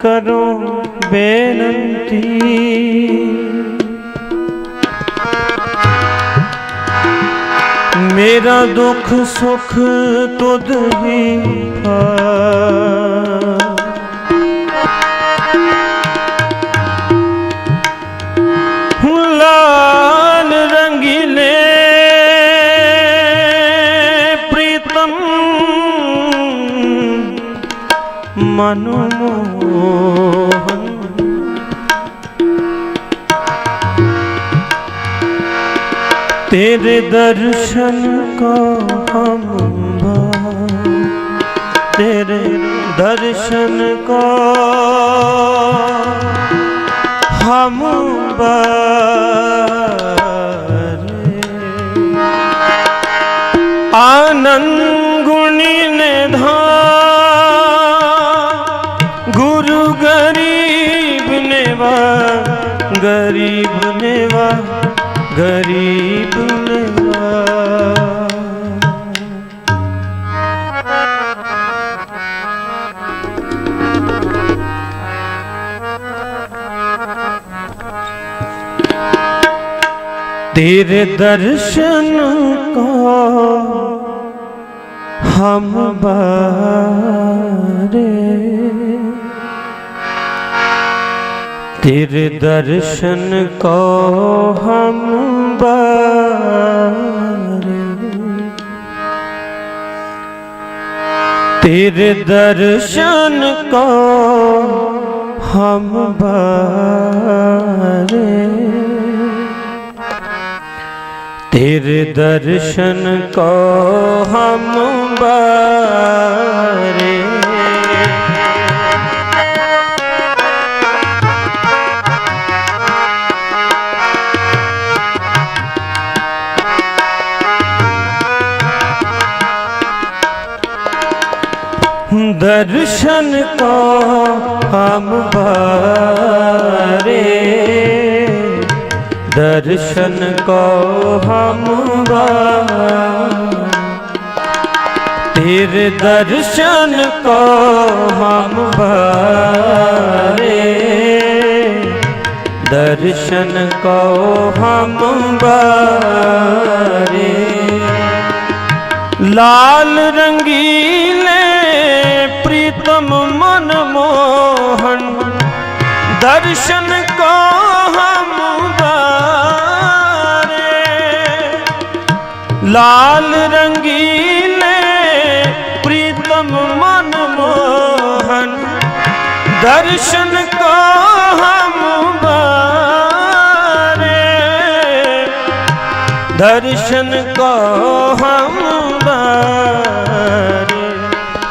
ਕਰੋ ਬੇਨਤੀ। ਮੇਰਾ ਦੁੱਖ ਸੁਖ ਤੁਧ ਹੀ ਪਾਰ ਲਾਲ ਪ੍ਰੀਤਮ ਮਨੋ तेरे दर्शन को हम भाव तेरे दर्शन को हम बारे आनंद गुणी ने धा गुरु गरीब ने वा गरीब ने वा गरीब तेरे दर्शन को हम बारे तेरे दर्शन को हम बारे तेरे दर्शन को हम बारे तेरे दर्शन को हम बारे दर्शन को हम बारे दर्शन को हम बारे तेरे दर्शन को हम बारे दर्शन को हम बारे लाल रंगीले प्रीतम मन मोहन दर्शन ਲਾਲ ਰੰਗੀਲੇ ਪ੍ਰੀਤਮ ਮਨ ਮੋਹਨ। ਦਰਸ਼ਨ ਕੋ ਹਮ ਬਾਰੇ। ਦਰਸ਼ਨ ਕੋ ਹਮ ਬਾਰੇ।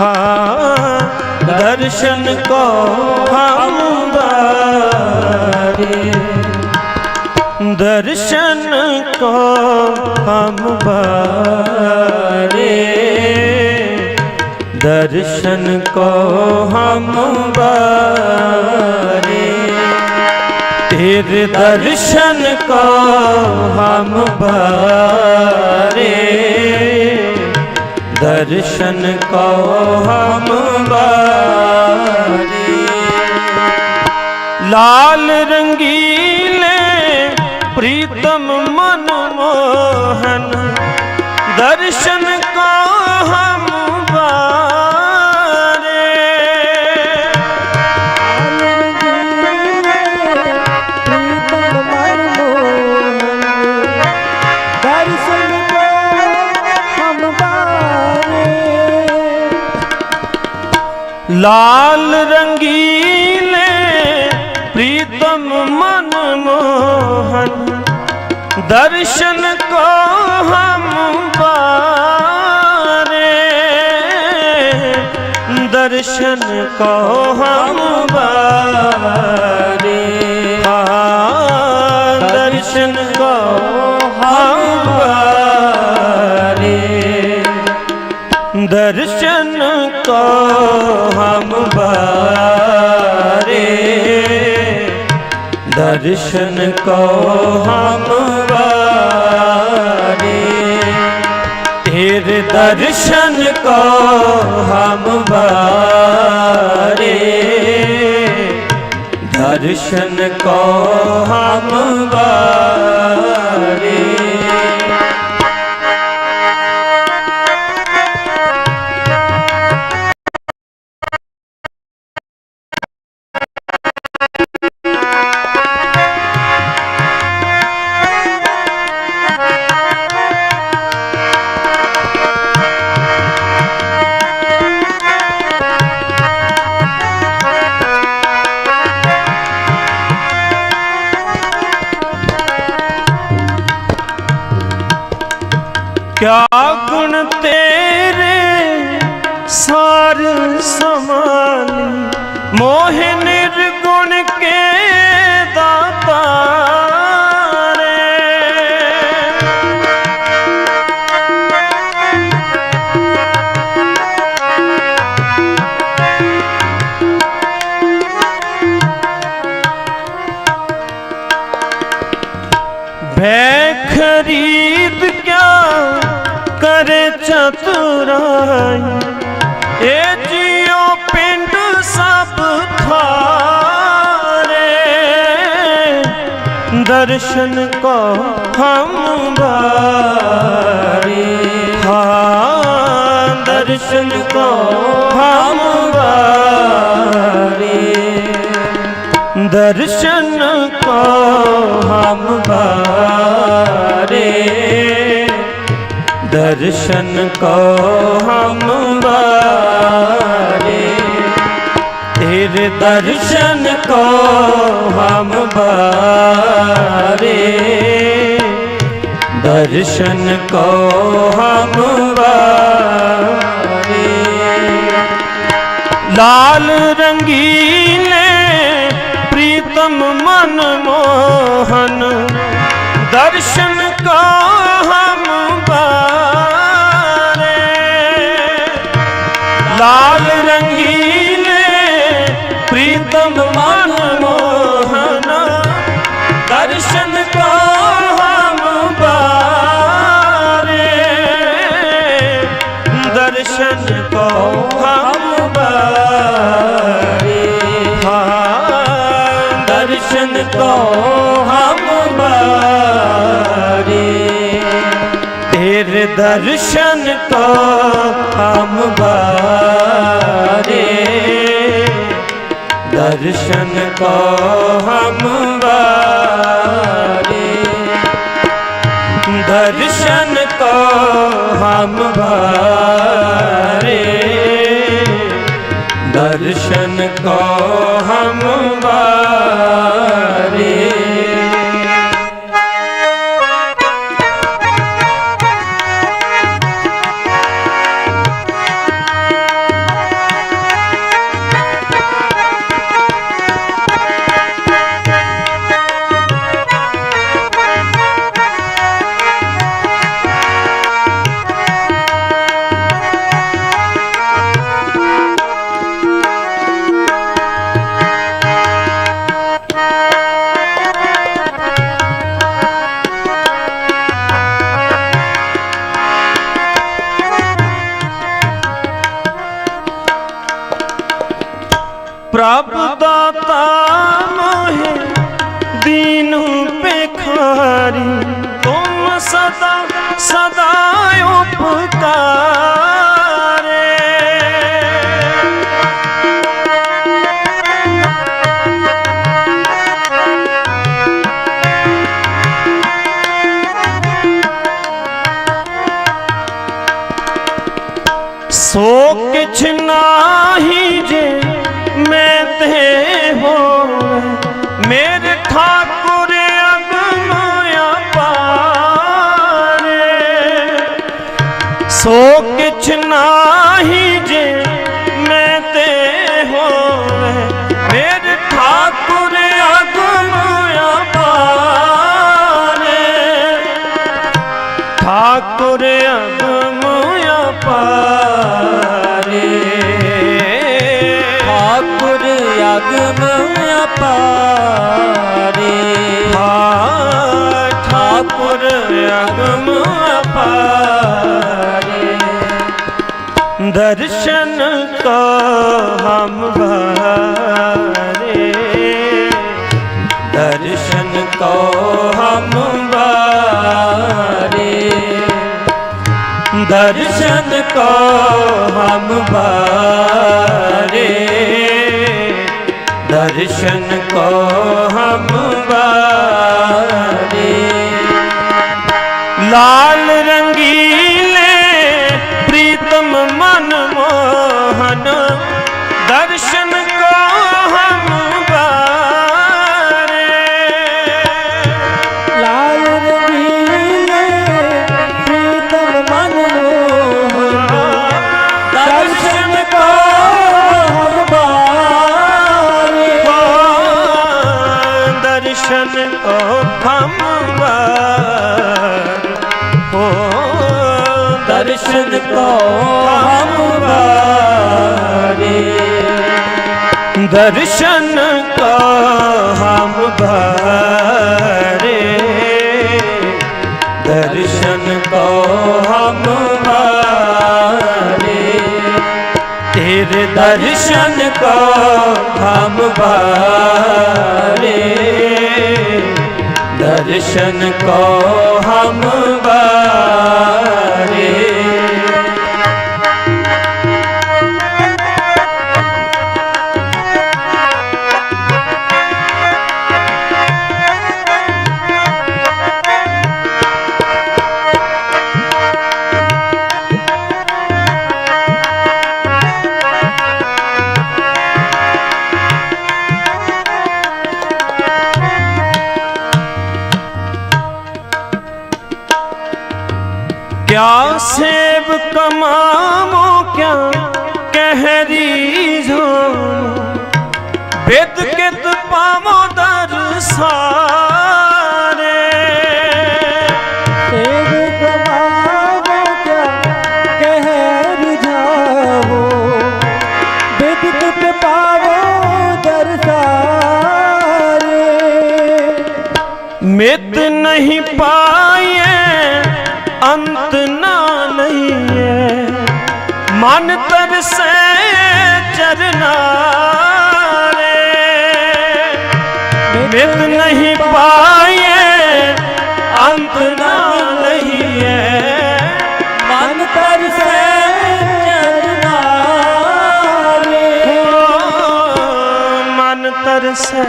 ਹਾਂ, ਦਰਸ਼ਨ ਕੋ ਹਮ दर्शन को हम बारे दर्शन को हम बारे तेरे दर्शन को हम बारे दर्शन को हम बारे लाल रंगीले ਪ੍ਰੀਤਮ ਮਨ ਮੋਹਨ ਦਰਸ਼ਨ ਕੋ ਹਮ ਲਾ दर्शन को हम बारे दर्शन को हम बारे हाँ, दर्शन को हम बारे दर्शन को हम बारे दर्शन को हम दर्शन को हम बारे दर्शन को हम बारे ਮੋਹ ਨਿਰਗੁਣ ਕੇ दर्शन को हम बारे हाँ दर्शन को हम बारे दर्शन को हम बारे दर्शन को हम बारे तेरे दर्शन को हम बारे दर्शन को हम बारे लाल रंगीले प्रीतम मन मोहन दर्शन दर्शन को हम बारे दर्शन को हम बारे दर्शन को हम बारे दर्शन को ਪ੍ਰਭ ਦਾਤਾ ਮੋਹਿ ਦੀਨ ਪੇਖਾਰੀ ਤੁਮ ਸਦਾ ਸਦਾ ਉਪਕਾਰੇ। ਸੋ ਕਿਛ ਨਾਹੀ ਜੇ ਮੈਂ ਤੇ ਹੋਵੇ ਮੇਰੇ ਠਾਕੁਰ ਅਗਮ ਅਪਾਰੇ ਸੋ ਕਿਛ ਨਾਹੀ ਅਪਾਰੇ ਹਾਂ ਠਾਕੁਰ ਅਗਮ ਅਪਾਰੇ ਦਰਸ਼ਨ ਕੋ ਹਮ ਵਾਰੇ ਦਰਸ਼ਨ ਕੋ ਹਮ ਦਰਸ਼ਨ ਕੋ ਹਮ दर्शन को हम बारे लाल रंगीले ਹਮ ਬਾਰੇ ਦਰਸ਼ਨ ਕੋ ਹਮ ਬਾਰੇ ਦਰਸ਼ਨ ਕੋ ਹਮ ਬਾਰੇ ਤੇਰੇ ਦਰਸ਼ਨ ਕੋ ਹਮ ਬਾਰੇ ਦਰਸ਼ਨ ਕੋ ਹਮ ਮਿਤ ਨਹੀਂ ਪਾਏ ਅੰਤ ਨਾ ਲਈਏ ਮਨ ਤਰਸੈ ਚਰਨਾਰੇ। ਮਿਤ ਨਹੀਂ ਪਾਏ ਅੰਤ ਨਾ ਲਈਏ ਮਨ ਤਰਸੈ ਚਰਨਾਰੇ। ਮਨ ਤਰਸੈ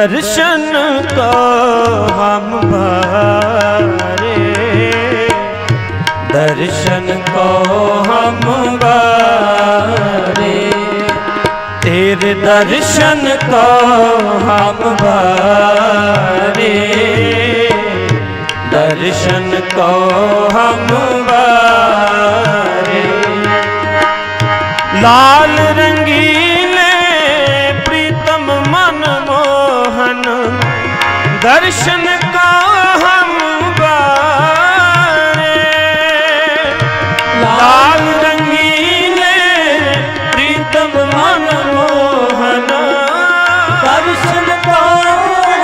दर्शन को हम बारे दर्शन को हम बारे तेरे दर्शन को हम बारे दर्शन को हम बारे लाल दर्शन का हम बारे लाल रंगीले प्रीतम मन मोहन दर्शन को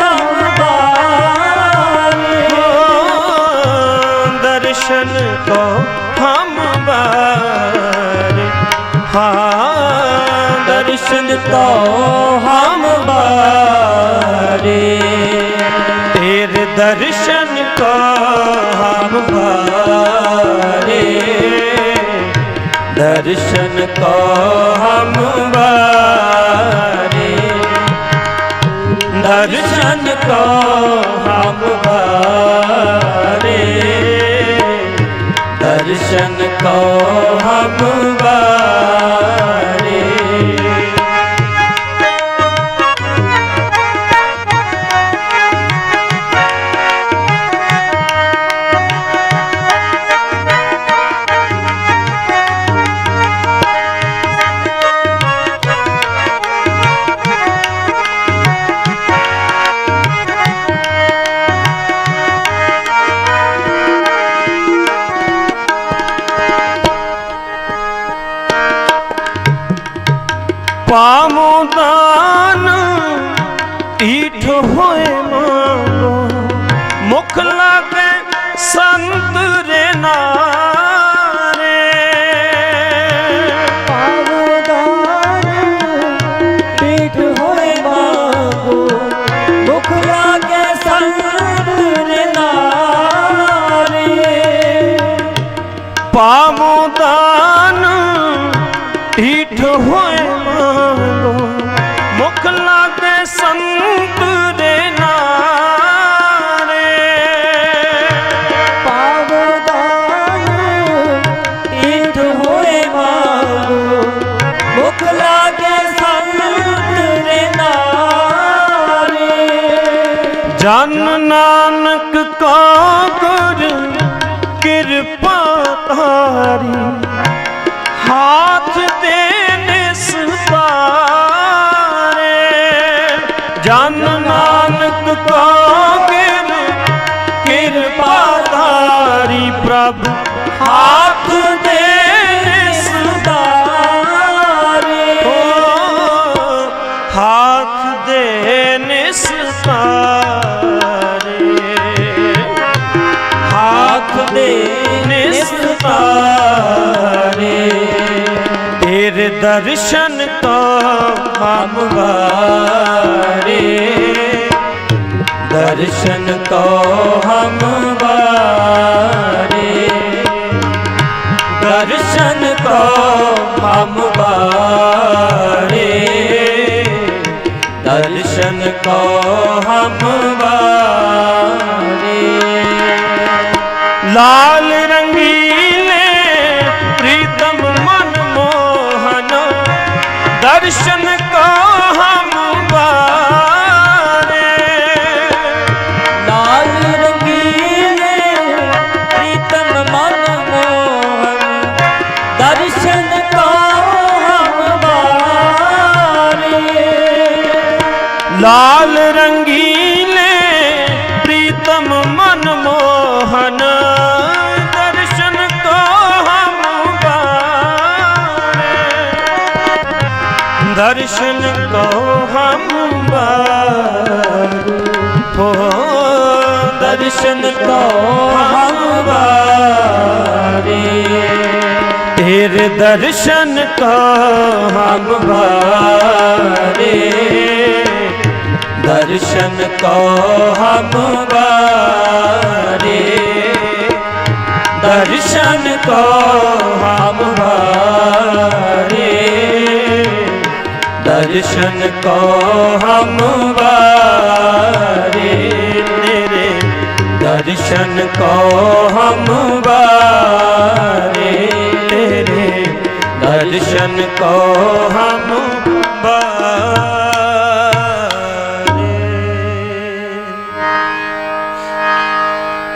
हम बारे दर्शन को हम बारे हाँ दर्शन को हम बारे तेरे दर्शन को हम बारे दर्शन को हम बारे दर्शन को हम बारे তীর্থ হয়ে ਦਰਸ਼ਨ ਤੋਂ ਹਮ ਵਾਰੇ। ਦਰਸ਼ਨ ਕੋ ਹਮ ਦਰਸ਼ਨ ਕੋ ਹਮ ਦਰਸ਼ਨ ਕੋ ਹਮ ਦਰਸ਼ਨ ਕੋ ਹਮ ਬਾਰੇ ਲਾਲ ਰੰਗੀਲੇ ਪ੍ਰੀਤਮ ਮਨ ਮੋਹਨ ਦਰਸ਼ਨ ਕੋ ਹਮ ਬਾਰੇ ਲਾਲ ਰੰਗੀਲੇ ਦਰਸ਼ਨ ਕੋ ਹਮ ਬਾਰੇ ਹੋ ਦਰਸ਼ਨ ਕੋ ਹਮ ਬਾਰੇ ਤੇਰੇ ਦਰਸ਼ਨ ਕੋ ਹਮ ਬਾਰੇ ਦਰਸ਼ਨ ਕੋ ਹਮ ਬਾਰੇ ਦਰਸ਼ਨ ਕੋ ਹਮ ਬਾਰੇ ਦਰਸ਼ਨ ਕੋ ਹਮ ਬਾਰੇ ਤੇਰੇ। ਦਰਸ਼ਨ ਕੋ ਹਮ ਬਾਰੇ ਤੇਰੇ। ਦਰਸ਼ਨ ਕੋ